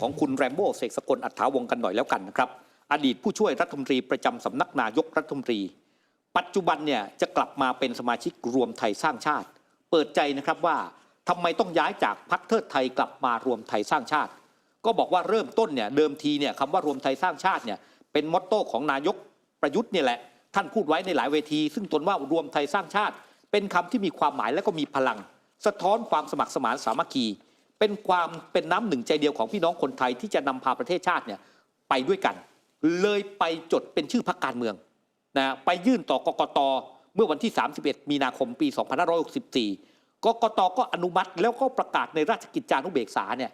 ของคุณแรมโบ้เสกสกลอัฏฐาวงกันหน่อยแล้วกันนะครับ อดีตผู้ช่วยรัฐมนตรีประจำสำนักนายกรัฐมนตรี ปัจจุบันเนี่ยจะกลับมาเป็นสมาชิกรวมไทยสร้างชาติ เปิดใจนะครับว่าทำไมต้องย้ายจากพักเทิดไทยกลับมารวมไทยสร้างชาติ ก็บอกว่าเริ่มต้นเนี่ยเดิมทีเนี่ยคำว่ารวมไทยสร้างชาติเนี่ยเป็นมอตโต้ของนายกประยุทธ์เนี่ยแหละท่านพูดไว้ในหลายเวที ซึ่งตนว่ารวมไทยสร้างชาติ เป็นคำที่มีความหมายและก็มีพลัง สะท้อนความสมัครสมานสามัคคี เป็นความเป็นน้ำหนึ่งใจเดียวของพี่น้องคนไทยที่จะนำพาประเทศชาติเนี่ยไปด้วยกัน เลยไปจดเป็นชื่อพรรคการเมืองนะไปยื่นต่อกกตเมื่อวันที่ 31 มีนาคมปี 2564 กกตก็อนุมัติแล้วก็ประกาศในราชกิจจานุเบกษาเนี่ย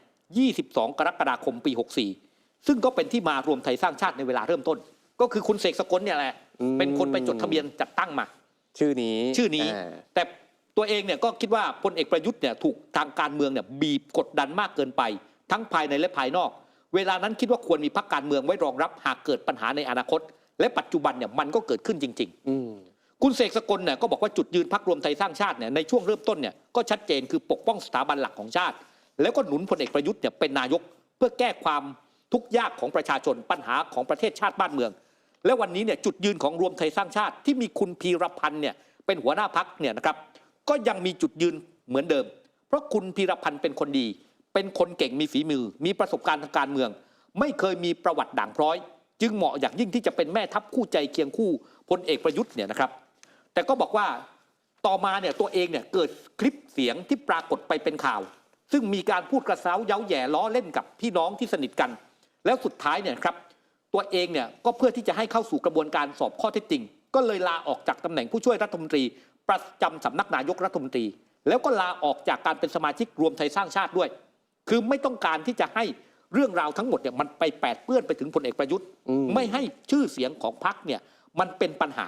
22 กรกฎาคมปี 64 ซึ่งก็เป็นที่มารวมไทยสร้างชาติในเวลาเริ่มต้น ก็คือคุณเสกสกลเนี่ยแหละอืมเป็นคนไปจดทะเบียนจัดตั้งมา ชื่อนี้ชื่อนี้าแต่ ตัวเองเนี่ยก็คิดว่าพลเอกประยุทธ์เนี่ยถูกทางการเมืองเนี่ยบีบกดดันมากเกินไป ทั้งภายในและภายนอก เวลานั้นคิดว่าควรมีพรรคการเมืองไว้รองรับหากเกิดปัญหาในอนาคต และปัจจุบันเนี่ยมันก็เกิดขึ้นจริงอืมๆคุณเสกสกลเนี่ยก็บอกว่าจุดยืนพรรครวมไทยสร้างชาติเนี่ยในช่วงเริ่มต้นเนี่ยก็ชัดเจนคือปกป้องสถาบันหลักของชาติ แล้วก็หนุนพลเอกประยุทธ์เนี่ยเป็นนายก เพื่อแก้ความทุกข์ยากของประชาชนปัญหาของประเทศชาติบ้านเมือง และวันนี้เนี่ยจุดยืนของรวมไทยสร้างชาติที่มีคุณพีรพันธ์เนี่ยเป็นหัวหน้าพักเนี่ยนะครับ ก็ยังมีจุดยืนเหมือนเดิม เพราะคุณพีรพันธ์เป็นคนดี เป็นคนเก่งมีฝีมือ มีประสบการณ์ทางการเมือง ไม่เคยมีประวัติด่างพร้อย จึงเหมาะอย่างยิ่งที่จะเป็นแม่ทัพคู่ใจเคียงคู่พลเอกประยุทธ์เนี่ยนะครับ แต่ก็บอกว่าต่อมาเนี่ยตัวเองเนี่ยเกิดคลิปเสียงที่ปรากฏไปเป็นข่าว ซึ่งมีการพูดกระเซ้าเย้าแย่ล้อเล่นกับพี่น้องที่สนิทกัน แล้วสุดท้ายเนี่ยครับตัวเองเนี่ยก็เพื่อที่จะให้เข้าสู่กระบวนการสอบข้อเท็จจริง ก็เลยลาออกจากตำแหน่งผู้ช่วยรัฐมนตรี ประจำสำนักนายกรัฐมนตรี แล้วก็ลาออกจากการเป็นสมาชิกรวมไทยสร้างชาติด้วย คือไม่ต้องการที่จะให้เรื่องราวทั้งหมดเนี่ยมันไปแปดเปื้อนไปถึงพลเอกประยุทธ์อืมไม่ให้ชื่อเสียงของพรรคเนี่ยมันเป็นปัญหา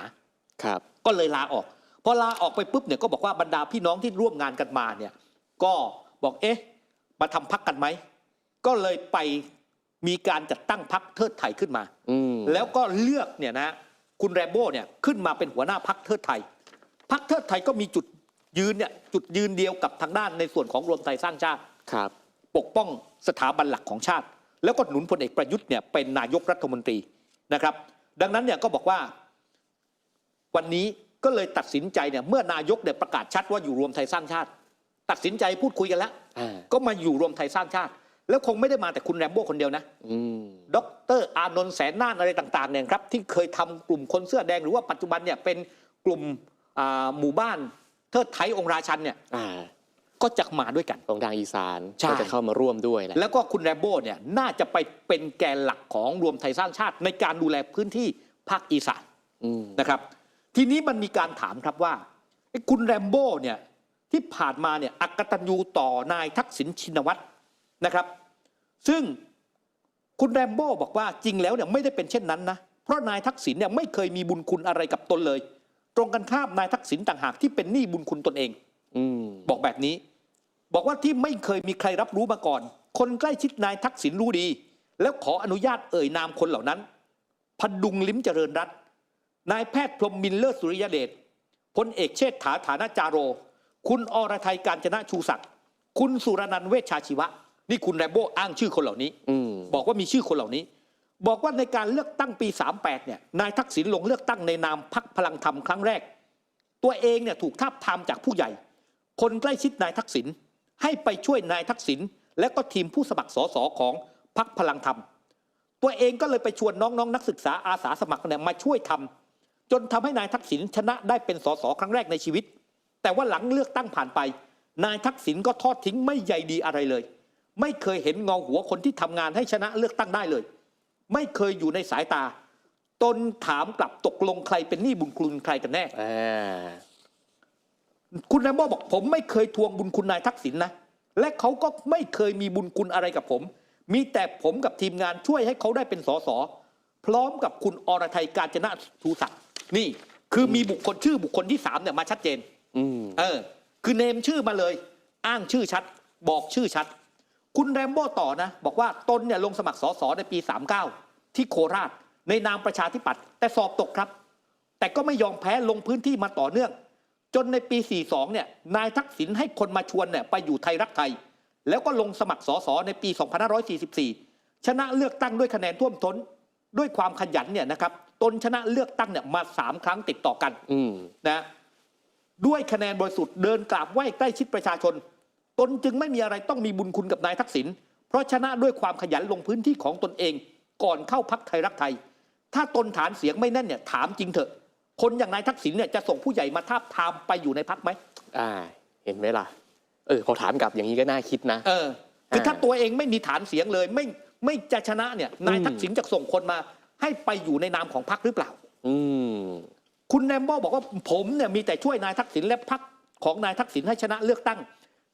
ครับ ก็เลยลาออกพอลาออกไปปุ๊บเนี่ยก็บอกว่าบรรดาพี่น้องที่ร่วมงานกันมาเนี่ยก็บอกเอ๊ะมาทำพักกันไหมก็เลยไปมีการจัดตั้งพักเทิดไทยขึ้นมาอืมแล้วก็เลือกเนี่ยนะคุณแรมโบ้เนี่ยขึ้นมาเป็นหัวหน้าพักเทิดไทย พักเทิดไทยก็มีจุดยืนเนี่ยจุดยืนเดียวกับทางด้านในส่วนของรวมไทยสร้างชาติ ครับ ปกป้องสถาบันหลักของชาติ แล้วก็หนุนพลเอกประยุทธ์เนี่ยเป็นนายกรัฐมนตรีนะครับ ดังนั้นเนี่ยก็บอกว่า วันนี้ก็เลยตัดสินใจเนี่ยเมื่อนายกเนี่ยประกาศชัดว่าอยู่รวมไทยสร้างชาติ ตัดสินใจพูดคุยกันแล้ว อ่า ก็มาอยู่รวมไทยสร้างชาติ แล้วคงไม่ได้มาแต่คุณแรมโบ้คนเดียวนะ อืม ดรอานนท์แสนน่านอะไรต่างๆเนี่ยครับที่เคยทำกลุ่มคนเสื้อแดงหรือว่าปัจจุบันเนี่ยเป็นกลุ่มอ่า หมู่บ้านเทิดไทยองค์ราชันเนี่ยอ่าก็จะมาด้วยกันตรงทางอีสานใช่ก็จะเข้ามาร่วมด้วยแหละแล้วก็คุณแรมโบ้เนี่ยน่าจะไปเป็นแกนหลักของรวมไทยสร้างชาติ ในการดูแลพื้นที่ภาคอีสานอืมนะครับ ทีนี้มันมีการถามครับว่าไอ้คุณแรมโบ้เนี่ยที่ผ่านมาเนี่ยอักตันยูต่อนายทักษิณชินวัตรนะครับ ซึ่งคุณแรมโบ้บอกว่าจริงแล้วเนี่ยไม่ได้เป็นเช่นนั้นนะเพราะนายทักษิณเนี่ยไม่เคยมีบุญคุณอะไรกับตนเลย ตรงกันข้ามนายทักษิณต่างหากที่เป็นหนี้บุญคุณตนเองอืมบอกแบบนี้ บอกว่าที่ไม่เคยมีใครรับรู้มาก่อน คนใกล้ชิดนายทักษิณรู้ดี แล้วขออนุญาตเอ่ยนามคนเหล่านั้นพดุงลิ้มเจริญรัตน์นายแพทย์พรหมมินเลิศสุริยเดชพลเอกเชษฐาฐานาจาโร คุณอรไทยการจนะชูศักดิ์คุณสุรนันท์เวชชาชีวะ นี่คุณแรมโบ้อ้างชื่อคนเหล่านี้อืมบอกว่ามีชื่อคนเหล่านี้ บอกว่าในการเลือกตั้งปี 38 เนี่ย นายทักษิณลงเลือกตั้งในนามพักพลังธรรมครั้งแรก ตัวเองเนี่ยถูกทาบทามจากผู้ใหญ่ คนใกล้ชิดนายทักษิณให้ไปช่วยนายทักษิณและก็ทีมผู้สมัครสสของพักพลังธรรม ตัวเองก็เลยไปชวนน้องๆนนักศึกษาอาสาสมัครเนี่ยมาช่วยทำจนทำให้นายทักษิณชนะได้เป็นสสครั้งแรกในชีวิต แต่ว่าหลังเลือกตั้งผ่านไป นายทักษิณก็ทอดทิ้งไม่ใยดีอะไรเลย ไม่เคยเห็นเงาหัวคนที่ทำงานให้ชนะเลือกตั้งได้เลย ไม่เคยอยู่ในสายตา ตนถามกลับตกลงใครเป็นหนี้บุญคุณใครกันแน่ อ่าคุณแรมโบ้บอกผมไม่เคยทวงบุญคุณนายทักษิณนะ และเขาก็ไม่เคยมีบุญคุณอะไรกับผม มีแต่ผมกับทีมงานช่วยให้เขาได้เป็นสสพร้อมกับคุณอรไทยการจนะชูศักดิ์นี่คือมีบุคคลชื่อบุคคลที่สามเนี่ยมาชัดเจน อืม เออ คือเนมชื่อมาเลย อ้างชื่อชัด บอกชื่อชัด คุณแรมโบ้ต่อนะ บอกว่าตนเนี่ยลงสมัครสสในปี 39 ที่โคราช ในนามประชาธิปัตย์แต่สอบตกครับ แต่ก็ไม่ยอมแพ้ลงพื้นที่มาต่อเนื่อง จนในปี 42 เนี่ยนายทักษิณให้คนมาชวนเนี่ยไปอยู่ไทยรักไทย แล้วก็ลงสมัครสสในปี 2544 ชนะเลือกตั้งด้วยคะแนนท่วมท้นด้วยความขยันเนี่ยนะครับตนชนะเลือกตั้งเนี่ยมาสามครั้งติดต่อกันอืมนะด้วยคะแนนบริสุทธิ์เดินกราบไหว้ใกล้ชิดประชาชน ตนจึงไม่มีอะไรต้องมีบุญคุณกับนายทักษิณเพราะชนะด้วยความขยันลงพื้นที่ของตนเอง ก่อนเข้าพักไทยรักไทย ถ้าตนฐานเสียงไม่แน่นเนี่ยถามจริงเถอะ คนอย่างนายทักษิณเนี่ยจะส่งผู้ใหญ่มาทาบทามไปอยู่ในพักไหมอ่า เห็นไหมล่ะ เออพอถามกลับอย่างนี้ก็น่าคิดนะ เออคืออ่าถ้าตัวเองไม่มีฐานเสียงเลยไม่ไม่จะชนะเนี่ยนายอืมทักษิณจะส่งคนมา ให้ไปอยู่ในนามของพักหรือเปล่า อืมคุณแนมโบบอกว่าผมเนี่ยมีแต่ช่วยนายทักษิณและพักของนายทักษิณให้ชนะเลือกตั้ง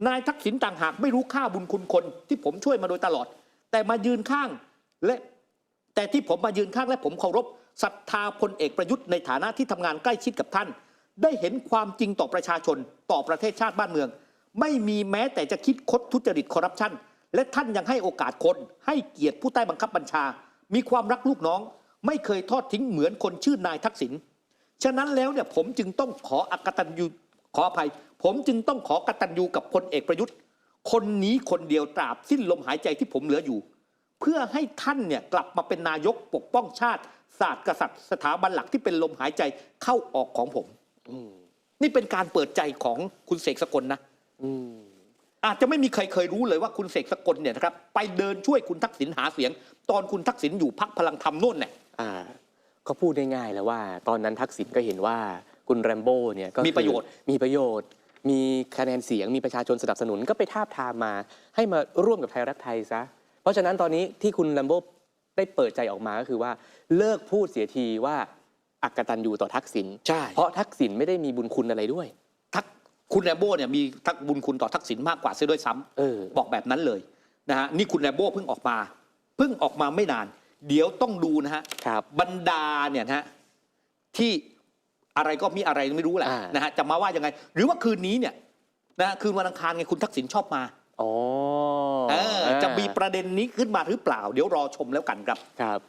นายทักษิณต่างหากไม่รู้ค่าบุญคุณคนที่ผมช่วยมาโดยตลอด แต่มายืนข้างและแต่ที่ผมมายืนข้างและผมเคารพศรัทธาพลเอกประยุทธ์ในฐานะที่ทำงานใกล้ชิดกับท่าน ได้เห็นความจริงต่อประชาชนต่อประเทศชาติบ้านเมือง ไม่มีแม้แต่จะคิดคดทุจริตคอร์รัปชันและท่านยังให้โอกาสคนให้เกียรติผู้ใต้บังคับบัญชา มีความรักลูกน้อง ไม่เคยทอดทิ้งเหมือนคนชื่อนายทักษิณฉะนั้นแล้วเนี่ยผมจึงต้องขออักตัญญูขออภัย ผมจึงต้องขอกตัญญูกับพลเอกประยุทธ์ คนนี้คนเดียวตราบสิ้นลมหายใจที่ผมเหลืออยู่ เพื่อให้ท่านเนี่ยกลับมาเป็นนายกปกป้องชาติ ศาสตร์กษัตริย์สถาบันหลักที่เป็นลมหายใจเข้าออกของผมอืมนี่เป็นการเปิดใจของคุณเสกสกลนะอืมอาจจะไม่มีใครเคยรู้เลยว่าคุณเสกสกลเนี่ยนะครับ ไปเดินช่วยคุณทักษิณหาเสียง ตอนคุณทักษิณอยู่พักพลังธรรมโน่นเนี่ยอ่าก็พูดได้ง่ายแล้วว่า ตอนนั้นทักษิณก็เห็นว่าคุณแรมโบ้เนี่ยก็คือมีประโยชน์มีประโยชน์ มีคะแนนเสียงมีประชาชนสนับสนุนก็ไปทาบทามมา ให้มาร่วมกับไทยรักไทยซะ เพราะฉะนั้นตอนนี้ที่คุณแรมโบ้ได้เปิดใจออกมาก็คือว่าเลิกพูดเสียทีว่าอักตันอยู่ต่อทักษิณใช่ เพราะทักษิณไม่ได้มีบุญคุณอะไรด้วย ทักคุณแรมโบ้เนี่ยมีทักบุญคุณต่อทักษิณมากกว่าเสียด้วยซ้ำเออบอกแบบนั้นเลยนะฮะนี่คุณแรมโบ้เพิ่งออกมาเพิ่งออกมาไม่นาน เดี๋ยวต้องดูนะฮะครับ บรรดาเนี่ยนะฮะที่ อะไรก็มีอะไรไม่รู้แหละอ่าน นะฮะจะมาว่ายังไง หรือว่าคืนนี้เนี่ยนะฮะคืนวันอังคารไงคุณทักษิณชอบมาอ๋อเอออ่าจะมีประเด็นนี้ขึ้นมาหรือเปล่า เดี๋ยวรอชมแล้วกันครับ ครับ